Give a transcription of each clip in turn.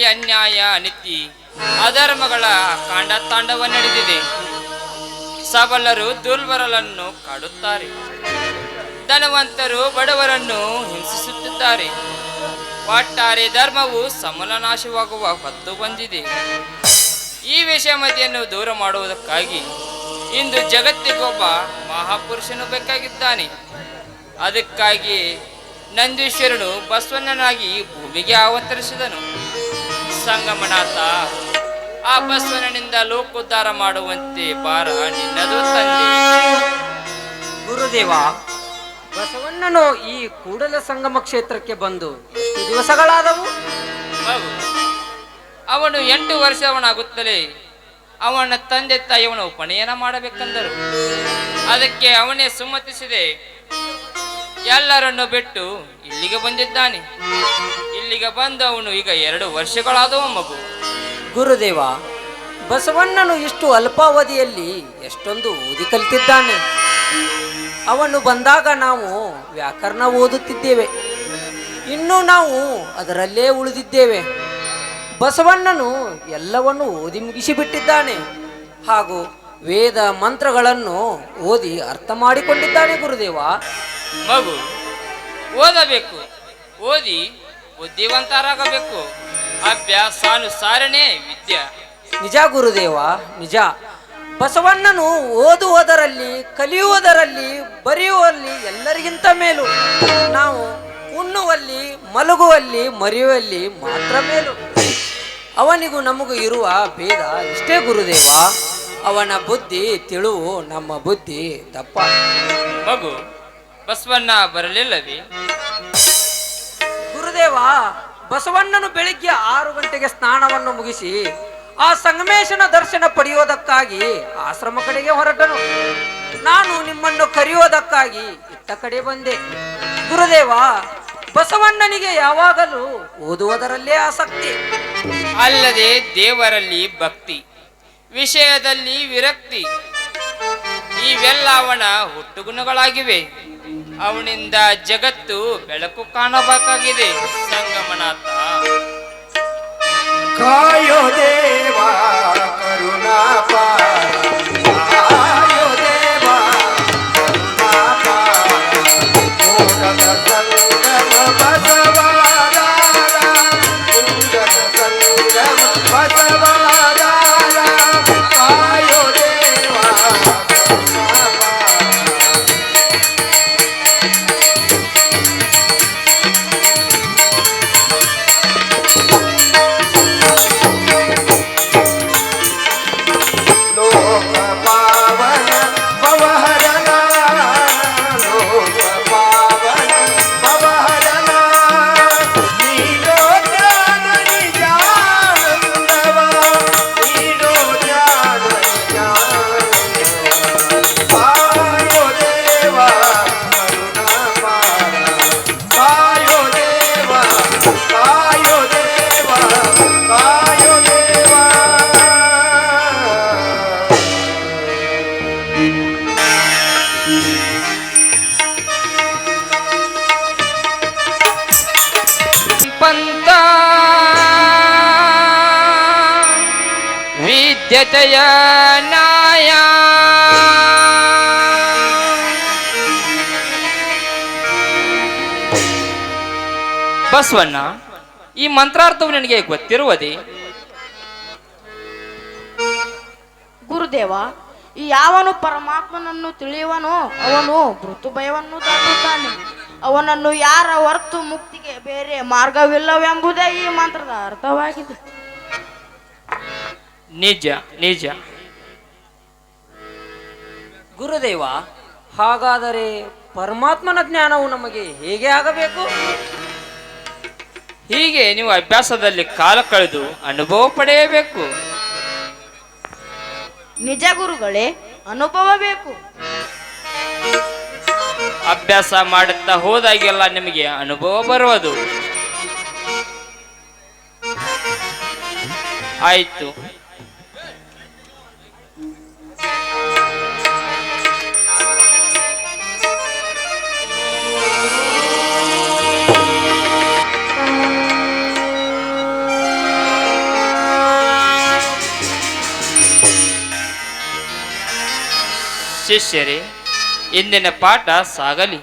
ಜಗತ್ತಿನಲ್ಲಿ ಅನ್ಯಾಯ ಅನಿತಿ ಅಧರ್ಮಗಳ ಕಾಂಡ ತಾಂಡವ ನಡೆದಿದೆ. ಸಬಲರು ದುರ್ಬಲರನ್ನು ಕಾಡುತ್ತಾರೆ. ಧನವಂತರು ಬಡವರನ್ನು ಹಿಂಸಿಸುತ್ತಿದ್ದಾರೆ. ಒಟ್ಟಾರೆ ಧರ್ಮವು ಸಮಲನಾಶವಾಗುವ ಹೊತ್ತು ಬಂದಿದೆ. ಈ ವಿಷಮತೆಯನ್ನು ದೂರ ಮಾಡುವುದಕ್ಕಾಗಿ ಇಂದು ಜಗತ್ತಿಗೊಬ್ಬ ಮಹಾಪುರುಷನು ಬೇಕಾಗಿದ್ದಾನೆ. ಅದಕ್ಕಾಗಿ ನಂದೀಶ್ವರನು ಬಸವಣ್ಣನಾಗಿ ಭೂಮಿಗೆ ಅವತರಿಸಿದನು ಸಂಗಮನಾಥ. ಆ ಬಸವನಿಂದ ಲೋಕೋದ್ಧಾರ ಮಾಡುವಂತೆ ಬಾರ ನಿನ್ನದು ತಂದೆ. ಗುರುದೇವ ಬಸವಣ್ಣನು ಈ ಕೂಡಲ ಸಂಗಮ ಕ್ಷೇತ್ರಕ್ಕೆ ಬಂದು ಎಷ್ಟು ದಿವಸಗಳಾದವು? ಅವನು ಎಂಟು ವರ್ಷವನಾಗುತ್ತಲೇ ಅವನ ತಂದೆ ತಾಯಿಯವನ ಉಪನಯನ ಮಾಡಬೇಕೆಂದರು. ಅದಕ್ಕೆ ಅವನೇ ಸುಮ್ಮತಿಸಿದೆ ಎಲ್ಲರನ್ನು ಬಿಟ್ಟು ಇಲ್ಲಿಗೆ ಬಂದಿದ್ದಾನೆ. ಇಲ್ಲಿಗೆ ಬಂದವನು ಈಗ ಎರಡು ವರ್ಷಗಳಾದವು ಮಗು. ಗುರುದೇವ, ಬಸವಣ್ಣನು ಇಷ್ಟು ಅಲ್ಪಾವಧಿಯಲ್ಲಿ ಎಷ್ಟೊಂದು ಓದಿ ಕಲಿತಿದ್ದಾನೆ. ಅವನು ಬಂದಾಗ ನಾವು ವ್ಯಾಕರಣ ಓದುತ್ತಿದ್ದೇವೆ. ಇನ್ನೂ ನಾವು ಅದರಲ್ಲೇ ಉಳಿದಿದ್ದೇವೆ. ಬಸವಣ್ಣನು ಎಲ್ಲವನ್ನು ಓದಿ ಮುಗಿಸಿಬಿಟ್ಟಿದ್ದಾನೆ ಹಾಗೂ ವೇದ ಮಂತ್ರಗಳನ್ನು ಓದಿ ಅರ್ಥ ಮಾಡಿಕೊಂಡಿದ್ದಾನೆ ಗುರುದೇವ. ಮಗು ಓದಬೇಕು ಓದಿ ಬುದ್ಧಿವಂತರಾಗಬೇಕು. ಅಭ್ಯಾಸಾನುಸಾರನೇ ವಿದ್ಯೆ. ನಿಜ ಗುರುದೇವ ನಿಜ. ಬಸವಣ್ಣನು ಓದುವುದರಲ್ಲಿ ಕಲಿಯುವುದರಲ್ಲಿ ಬರೆಯುವಲ್ಲಿ ಎಲ್ಲರಿಗಿಂತ ಮೇಲು. ನಾವು ಉಣ್ಣುವಲ್ಲಿ ಮಲಗುವಲ್ಲಿ ಮರೆಯುವಲ್ಲಿ ಮಾತ್ರ ಮೇಲು. ಅವನಿಗೂ ನಮಗೂ ಇರುವ ಭೇದ ಇಷ್ಟೇ ಗುರುದೇವ. ಅವನ ಬುದ್ಧಿ ತಿಳುವು ನಮ್ಮ ಬುದ್ಧಿ ದಪ್ಪ. ಮಗು ಬಸವಣ್ಣ ಬರಲಿಲ್ಲವೇ. ಗುರುದೇವ ಬಸವಣ್ಣನು ಬೆಳಿಗ್ಗೆ ಆರು ಗಂಟೆಗೆ ಸ್ನಾನವನ್ನು ಮುಗಿಸಿ ಆ ಸಂಗಮೇಶನ ದರ್ಶನ ಪಡೆಯೋದಕ್ಕಾಗಿ ಆಶ್ರಮ ಕಡೆಗೆ ಹೊರಟನು. ನಾನು ನಿಮ್ಮನ್ನು ಕರೆಯೋದಕ್ಕಾಗಿ ಇತ್ತ ಕಡೆ ಬಂದೆ. ಗುರುದೇವ ಬಸವಣ್ಣನಿಗೆ ಯಾವಾಗಲೂ ಓದುವುದರಲ್ಲೇ ಆಸಕ್ತಿ. ಅಲ್ಲದೆ ದೇವರಲ್ಲಿ ಭಕ್ತಿ ವಿಷಯದಲ್ಲಿ ವಿರಕ್ತಿ. ಇವೆಲ್ಲ ಅವನ ಹುಟ್ಟುಗುಣಗಳಾಗಿವೆ ಅವನಿಂದ ಜಗತ್ತು ಬೆಳಕು ಕಾಣಬೇಕಾಗಿದೆ. ಸಂಗಮನಾಥ. ಕಾಯೋ ದೇವ ಕರುಣಾಪಾರ ಬಸವಣ್ಣ ಈ ಮಂತ್ರಾರ್ಥವು ನಿನಗೆ ಗೊತ್ತಿರುವುದೇ? ಗುರುದೇವ ಈ ಯಾವನು ಪರಮಾತ್ಮನನ್ನು ತಿಳಿಯುವನು ಅವನು ಮೃತು ಭಯವನ್ನು ದಾಟುತ್ತಾನೆ. ಅವನನ್ನು ಯಾರ ಹೊರತು ಮುಕ್ತಿಗೆ ಬೇರೆ ಮಾರ್ಗವಿಲ್ಲವೆಂಬುದೇ ಈ ಮಂತ್ರದ ಅರ್ಥವಾಗಿದೆ. ನಿಜ ನಿಜ. ಗುರುದೇವ ಹಾಗಾದರೆ ಪರಮಾತ್ಮನ ಜ್ಞಾನವು ನಮಗೆ ಹೇಗೆ ಆಗಬೇಕು? ಹೀಗೆ ನೀವು ಅಭ್ಯಾಸದಲ್ಲಿ ಕಾಲ ಕಳೆದು ಅನುಭವ ಪಡೆಯಬೇಕು. ನಿಜ ಗುರುಗಳೇ ಅನುಭವ ಬೇಕು ಅಭ್ಯಾಸ ಮಾಡುತ್ತಾ ಹೋದಾಗೆಲ್ಲ ನಿಮಗೆ ಅನುಭವ ಬರುವುದು. ಆಯ್ತು. ಶಿಷ್ಯರೇ ಇಂದಿನ ಪಾಠ ಸಾಗಲಿ.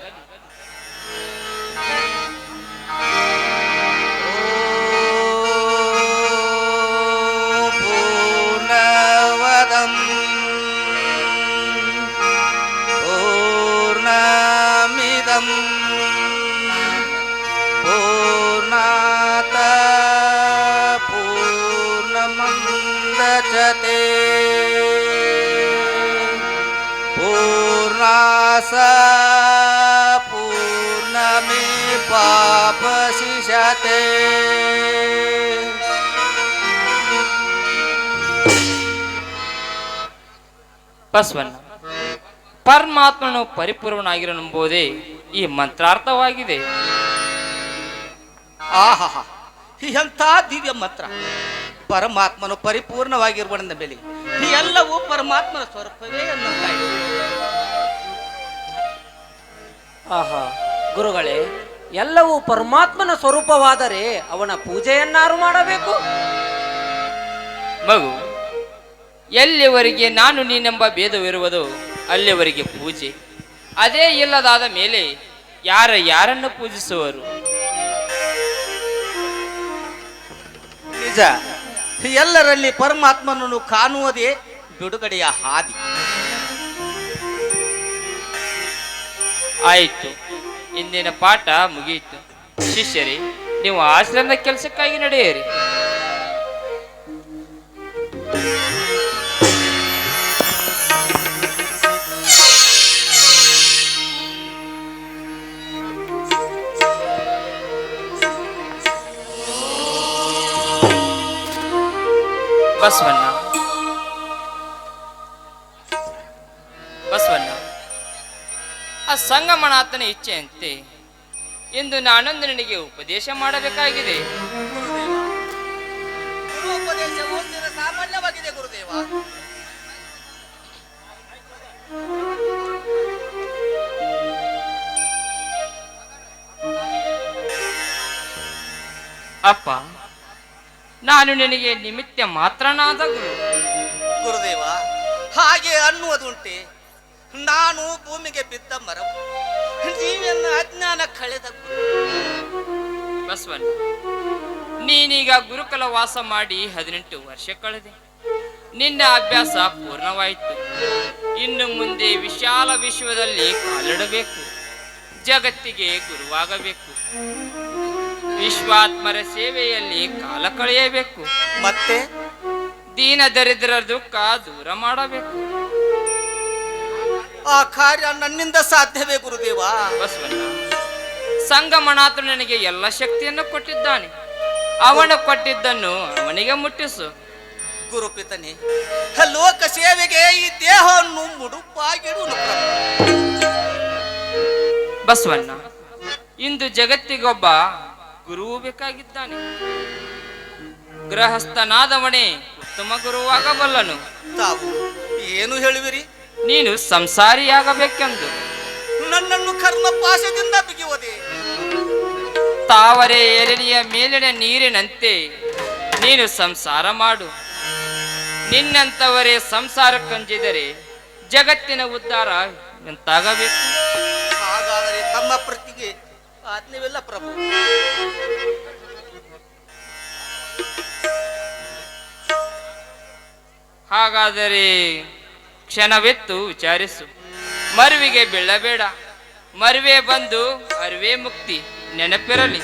पूर्णमे पापशिषते ಬಸವಣ್ಣ ಪರಮಾತ್ಮನು ಪರಿಪೂರ್ಣನಾಗಿರನೆಂಬುದೇ ಈ ಮಂತ್ರಾರ್ಥವಾಗಿದೆ ಆಹಾ ಎಂಥ ದಿವ್ಯ ಮಂತ್ರ ಪರಮಾತ್ಮನು ಪರಿಪೂರ್ಣವಾಗಿರುವನೆಂದ ಮೇಲೆ ಈ ಎಲ್ಲವೂ ಪರಮಾತ್ಮನ ಸ್ವರೂಪವೇ ಅನ್ನುತ್ತಾಯಿತು ಆಹಾ ಗುರುಗಳೇ ಎಲ್ಲವೂ ಪರಮಾತ್ಮನ ಸ್ವರೂಪವಾದರೆ ಅವನ ಪೂಜೆಯನ್ನಾರು ಮಾಡಬೇಕು? ಮಗು ಎಲ್ಲಿವರೆಗೆ ನಾನು ನೀನೆಂಬ ಭೇದವಿರುವುದು ಅಲ್ಲಿವರೆಗೆ ಪೂಜೆ. ಅದೇ ಇಲ್ಲದಾದ ಮೇಲೆ ಯಾರ ಯಾರನ್ನು ಪೂಜಿಸುವರು? ನಿಜ ಎಲ್ಲರಲ್ಲಿ ಪರಮಾತ್ಮನನ್ನು ಕಾಣುವುದೇ ಬಿಡುಗಡೆಯ ಹಾದಿ. ಆಯಿತು. ಇಂದಿನ ಪಾಠ ಮುಗಿಯಿತು ಶಿಷ್ಯರಿ ನೀವು ಆಶ್ರಮದ ಕೆಲಸಕ್ಕಾಗಿ ನಡೆಯಿರಿ. ಬಸವಣ್ಣ ಸಂಗಮನಾಥನ ಇಚ್ಛೆಯಂತೆ ಇಂದು ನಾನೊಂದು ನಿನಗೆ ಉಪದೇಶ ಮಾಡಬೇಕಾಗಿದೆ. ಸಾಮಾನ್ಯವಾಗಿದೆ ಗುರುದೇವ. ಅಪ್ಪ ನಾನು ನಿನಗೆ ನಿಮಿತ್ತ ಮಾತ್ರನಾದ ಗುರು. ಗುರುದೇವ ಹಾಗೆ ಅನ್ನುವುದುಂಟೆ. ನಾನು ಭೂಮಿಗೆ ಬಿದ್ದ ಮರವು ನೀವೆನ್ನ ಅಜ್ಞಾನ ಕಳೆದ ಬಸವನ್ ಬಸವಣ್ಣ ನೀನೀಗ ಗುರುಕುಲ ವಾಸ ಮಾಡಿ ಹದಿನೆಂಟು ವರ್ಷ ಕಳೆದೆ. ನಿನ್ನ ಅಭ್ಯಾಸ ಪೂರ್ಣವಾಯಿತು. ಇನ್ನು ಮುಂದೆ ವಿಶಾಲ ವಿಶ್ವದಲ್ಲಿ ಕಾಲಿಡಬೇಕು. ಜಗತ್ತಿಗೆ ಗುರುವಾಗಬೇಕು. ವಿಶ್ವಾತ್ಮರ ಸೇವೆಯಲ್ಲಿ ಕಾಲ ಕಳೆಯಬೇಕು. ಮತ್ತೆ? ದೀನ ದರಿದ್ರ ದುಃಖ ದೂರ ಮಾಡಬೇಕು. ಆ ಕಾರ್ಯ ನನ್ನಿಂದ ಸಾಧ್ಯವೇ ಗುರುದೇವ? ಬಸವಣ್ಣ ಸಂಗಮನಾಥ ನನಗೆ ಎಲ್ಲ ಶಕ್ತಿಯನ್ನು ಕೊಟ್ಟಿದ್ದಾನೆ. ಅವನು ಕೊಟ್ಟಿದ್ದನ್ನು ಅವನಿಗೆ ಮುಟ್ಟಿಸು. ಗುರುಪಿತನೆ ಲೋಕ ಸೇವೆಗೆ ಈ ದೇಹವನ್ನು ಮುಡುಪಾಗಿಡು. ಬಸವಣ್ಣ ಇಂದು ಜಗತ್ತಿಗೊಬ್ಬ ಗುರುವು ಬೇಕಾಗಿದ್ದಾನೆ. ಗೃಹಸ್ಥನಾದವನೇ ಉತ್ತಮ ಗುರುವಾಗಬಲ್ಲನು. ತಾವು ಏನು ಹೇಳುವಿರಿ? ನೀನು ಸಂಸಾರಿಯಾಗಬೇಕೆಂದು. ನನ್ನನ್ನು ಕರ್ಮ ಪಾಶದಿಂದ ಬಿಗಿಯುವುದೇ? ತಾವರೆ ಎರಡಿಯ ಮೇಲಿನ ನೀರಿನಂತೆ ನೀನು ಸಂಸಾರ ಮಾಡು. ನಿನ್ನಂತವರೇ ಸಂಸಾರ ಕಂಜಿದರೆ ಜಗತ್ತಿನ ಉದ್ಧಾರ ಎಂತಾಗಬೇಕು? ಹಾಗಾದರೆ ತಮ್ಮ ಪ್ರತಿಗೆ ಆಜ್ಞೆವಿಲ್ಲ ಪ್ರಭು. ಹಾಗಾದರೆ ಕ್ಷಣವೆತ್ತು ವಿಚಾರಿಸು. ಮರುವಿಗೆ ಬೀಳಬೇಡ. ಮರುವೆ ಬಂದು ಅರಿವೆ ಮುಕ್ತಿ ನೆನಪಿರಲಿ.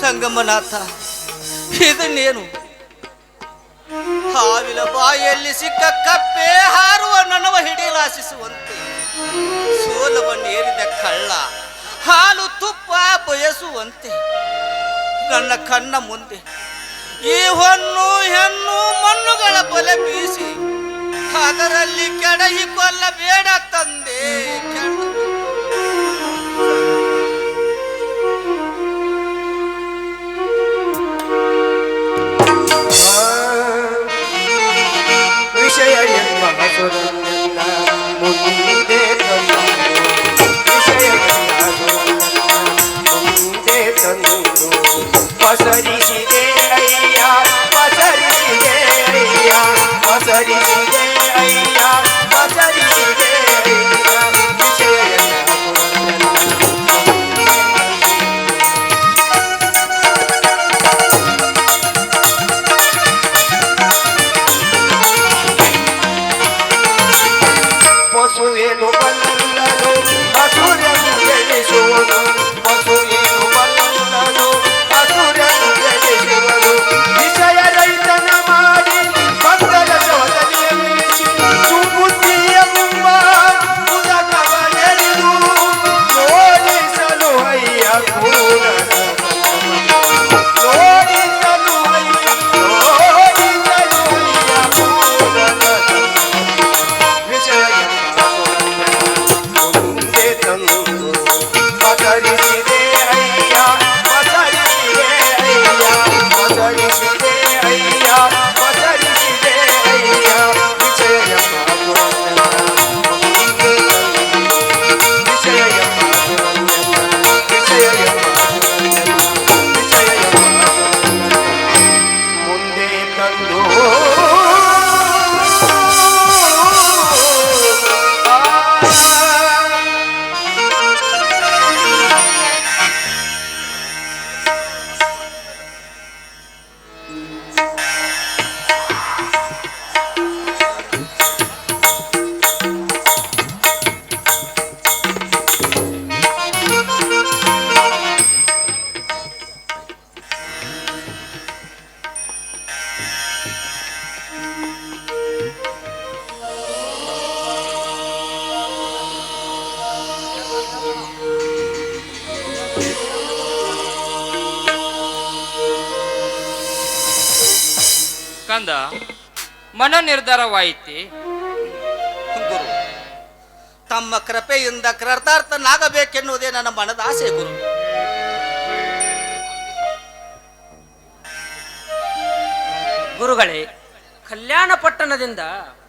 ಸಂಗಮನಾಥ, ಇದನ್ನೇನು? ಹಾವಿನ ಬಾಯಲ್ಲಿ ಸಿಕ್ಕ ಕಪ್ಪೆ ಹಾರುವ ನನವ ಹಿಡಿಯಲಾಶಿಸುವಂತೆ ಸೋಲವನ್ನೇರಿದ ಕಳ್ಳ, ಹಾಲು ತುಪ್ಪ ಬಯಸುವಂತೆ. ನನ್ನ ಕಣ್ಣ ಮುಂದೆ ಈ ಹೊನ್ನು ಹೆಣ್ಣು ಮಣ್ಣುಗಳ ಬಲೆ ಬೀಸಿ, ಅದರಲ್ಲಿ ಕೆಡಹಿ ಕೊಲ್ಲಬೇಡ ತಂದೆ. ಕೆಡ ಕಂದ ಮನ ನಿರ್ಧಾರವಾಯಿತಿ. ಗುರು ತಮ್ಮ ಕೃಪೆಯಿಂದ ಕೃತಾರ್ಥನಾಗಬೇಕೆನ್ನುವುದೇ ನನ್ನ ಮನದ ಆಸೆ ಗುರು. ಗುರುಗಳೇ ಕಲ್ಯಾಣ ಪಟ್ಟಣದಿಂದ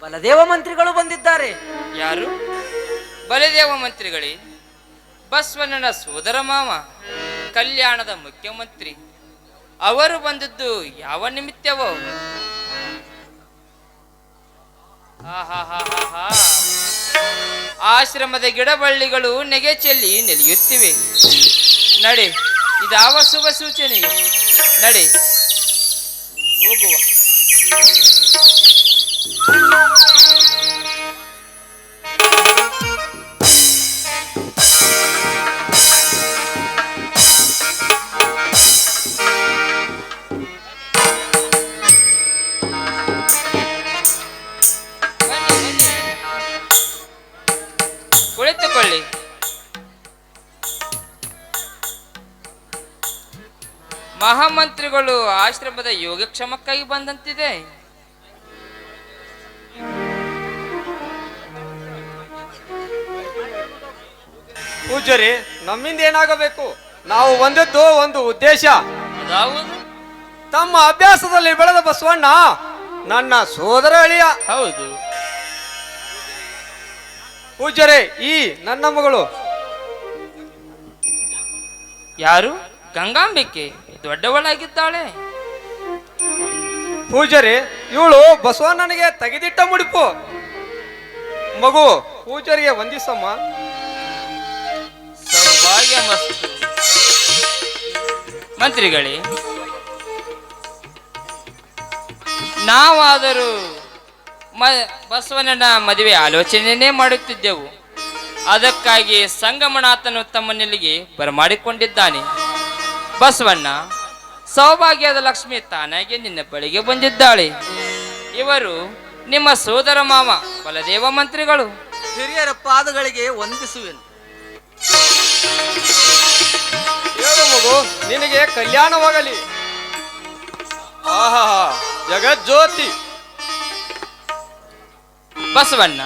ಬಲದೇವ ಮಂತ್ರಿಗಳು ಬಂದಿದ್ದಾರೆ. ಯಾರು? ಬಲದೇವ ಮಂತ್ರಿಗಳೇ ಬಸವಣ್ಣನ ಸೋದರ ಮಾವ ಕಲ್ಯಾಣದ ಮುಖ್ಯಮಂತ್ರಿ. ಅವರು ಬಂದದ್ದು ಯಾವ ನಿಮಿತ್ತವೋ. ಆಶ್ರಮದ ಗಿಡಬಳ್ಳಿಗಳು ನೆಗೆ ಚೆಲ್ಲಿ ನೆಲೆಯುತ್ತಿವೆ. ನಡೆ ಇದಾವ ಶುಭ ಸೂಚನೆ. ನಡೆ ಹೋಗುವ. ಮಹಾಮಂತ್ರಿಗಳು ಆಶ್ರಮದ ಯೋಗಕ್ಷಮಕ್ಕಾಗಿ ಬಂದಂತಿದೆ. ಪೂಜರಿ ನಮ್ಮಿಂದ ಏನಾಗಬೇಕು? ನಾವು ಬಂದದ್ದು ಒಂದು ಉದ್ದೇಶ. ಅದಾವುದು? ತಮ್ಮ ಅಭ್ಯಾಸದಲ್ಲಿ ಬೆಳೆದ ಬಸವಣ್ಣ ನನ್ನ ಸೋದರ ಅಳಿಯ. ಹೌದು. ಪೂಜರೆ ಈ ನನ್ನ ಮಗಳು. ಯಾರು? ಗಂಗಾಂಬಿಕೆ. ದೊಡ್ಡವಳಾಗಿದ್ದಾಳೆ. ಪೂಜಾರಿ ಇವಳು ಬಸವಣ್ಣನಿಗೆ ತೆಗೆದಿಟ್ಟ ಮುಡಿಪು. ಮಗು ಪೂಜರಿಗೆ ವಂದಿಸಮ್ಮ. ಸೌಭಾಗ್ಯ ಮಸ್ತು ಮಂತ್ರಿಗಳೇ ನಾವಾದರೂ ಮ ಬಸವಣ್ಣನ ಮದುವೆ ಆಲೋಚನೆಯೇ ಮಾಡುತ್ತಿದ್ದೆವು. ಅದಕ್ಕಾಗಿ ಸಂಗಮನಾಥನು ತಮ್ಮನಲ್ಲಿಗೆ ಬರಮಾಡಿಕೊಂಡಿದ್ದಾನೆ. ಬಸವಣ್ಣ ಸೌಭಾಗ್ಯದ ಲಕ್ಷ್ಮಿ ತಾನಾಗಿ ನಿನ್ನ ಬಳಿಗೆ ಬಂದಿದ್ದಾಳೆ. ಇವರು ನಿಮ್ಮ ಸೋದರ ಮಾವ ಬಲದೇವ ಮಂತ್ರಿಗಳು. ಹಿರಿಯರ ಪಾದಗಳಿಗೆ ವಂದಿಸುವೆನು. ಹೇಳು ಮಗು ನಿನಗೆ ಕಲ್ಯಾಣವಾಗಲಿ. ಆಹಾ ಜಗಜ್ಯೋತಿ. ಬಸವಣ್ಣ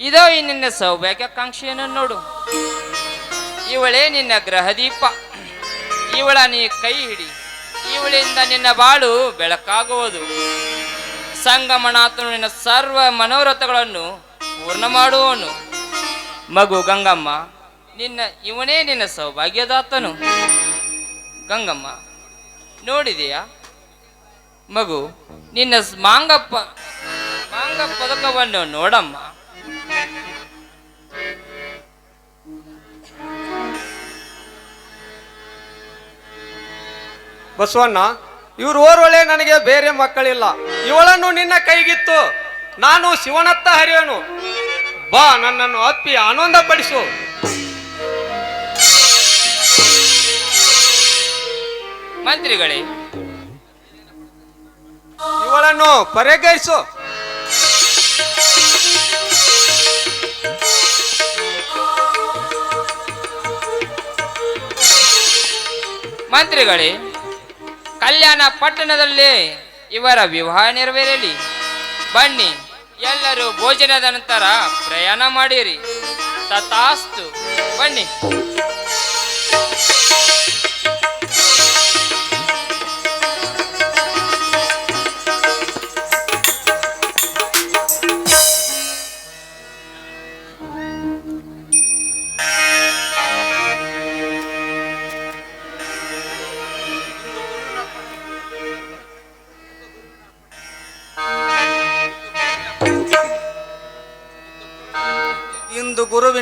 ಇದೋ ಈ ನಿನ್ನ ಸೌಭಾಗ್ಯಾಕಾಂಕ್ಷೆಯನ್ನು ನೋಡು. ಇವಳೇ ನಿನ್ನ ಗ್ರಹದೀಪ ಇವಳ ನೀ ಕೈ ಹಿಡಿ ಇವಳಿಂದ ನಿನ್ನ ಬಾಳು ಬೆಳಕಾಗುವುದು. ಸಂಗಮನಾಥನು ನಿನ್ನ ಸರ್ವ ಮನೋರಥಗಳನ್ನು ಪೂರ್ಣ ಮಾಡುವನು. ಮಗು ಗಂಗಮ್ಮ, ನಿನ್ನ ಇವನೇ ನಿನ್ನ ಸೌಭಾಗ್ಯದಾತನು. ಗಂಗಮ್ಮ, ನೋಡಿದೆಯಾ? ಮಗು, ನಿನ್ನ ಮಾಂಗಪ್ಪ ಮಾಂಗ ಪದಕವನ್ನು ನೋಡಮ್ಮ. ಬಸವಣ್ಣ ಇವ್ರು ಓರ್ವಳೆ ನನಗೆ ಬೇರೆ ಮಕ್ಕಳಿಲ್ಲ. ಇವಳನ್ನು ನಿನ್ನ ಕೈಗಿತ್ತು. ನಾನು ಶಿವನತ್ತ ಹರಿಯನು. ಬಾ ನನ್ನನ್ನು ಅಪ್ಪಿ ಆನಂದ ಪಡಿಸು ಮಂತ್ರಿಗಳೇ. ಇವಳನ್ನು ಪರಿಗಣಿಸು. ಮಂತ್ರಿಗಳೇ ಕಲ್ಯಾಣ ಪಟ್ಟಣದಲ್ಲಿ ಇವರ ವಿವಾಹ ನೆರವೇರಲಿ. ಬನ್ನಿ ಎಲ್ಲರೂ ಭೋಜನದ ನಂತರ ಪ್ರಯಾಣ ಮಾಡಿರಿ. ತಥಾಸ್ತು. ಬನ್ನಿ.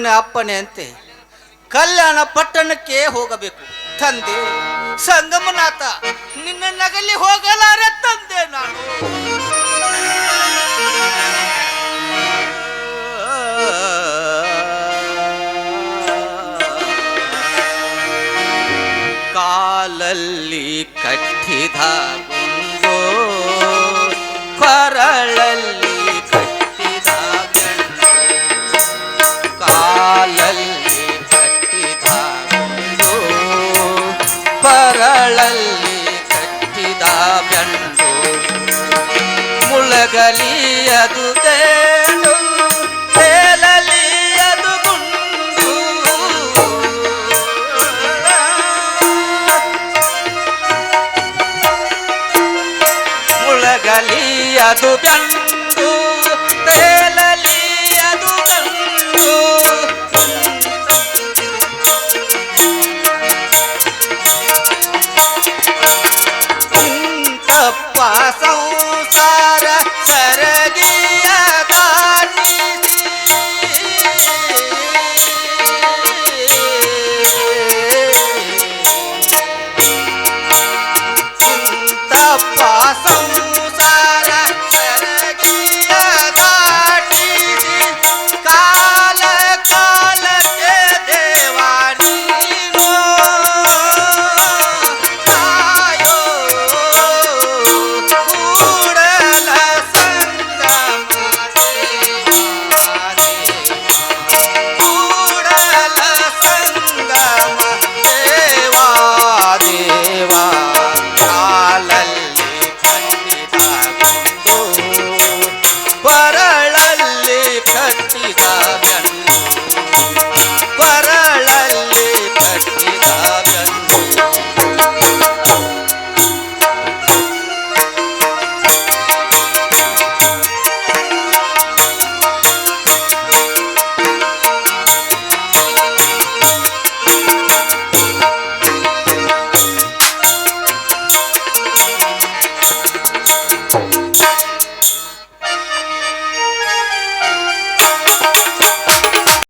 ಇಂದು ಅಪ್ಪಣೆ ಅಂತೆ. ಕಲ್ಯಾಣ ಪಟ್ಟಣಕ್ಕೆ ಹೋಗಬೇಕು. ತಂದೆ ಸಂಗಮನಾಥ ನಿನ್ನ ನಗಲಿ ಹೋಗಲಾರೆ ತಂದೆ ನಾನು. ಕಾಲಲ್ಲಿ ಕಟ್ಟಿದ ಗುಂಡು ಕೊರಳಲ್ಲಿ জাদু